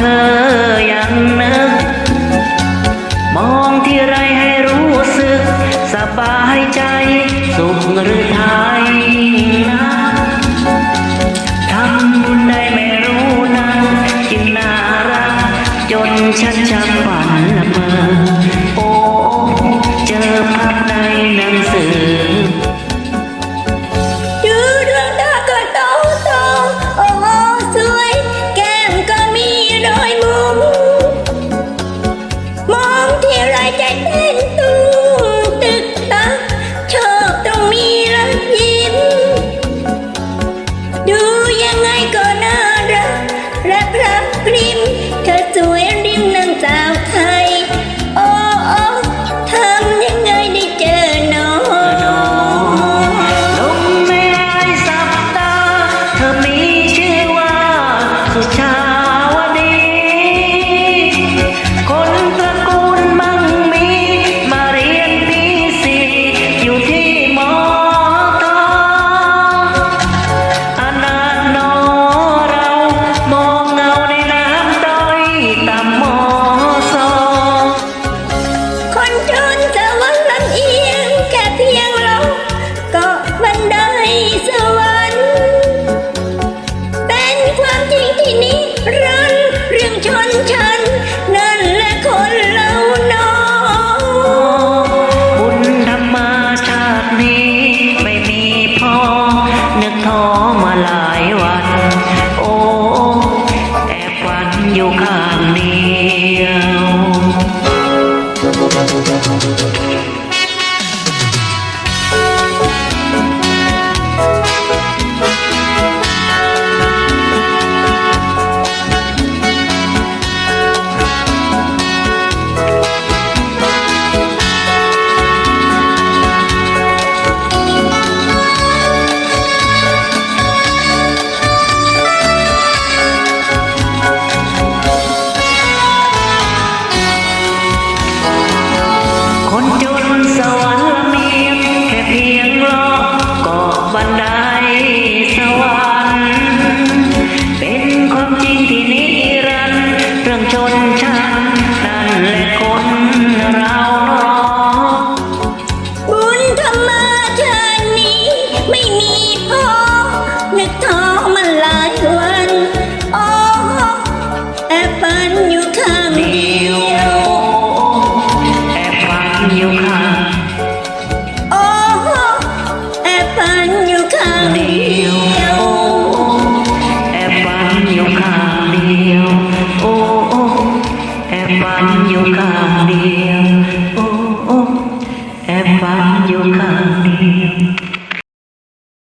ธอยังนึกมองที่ไรให้รู้สึก สบายใจสุขหรือไทย ใจเต้นตุ้งตึกตักชอบตรงมีรอยยิ้ม ดูยังไงก็น่ารักรักรับกริมเธอสวยริมน 有恩 you come.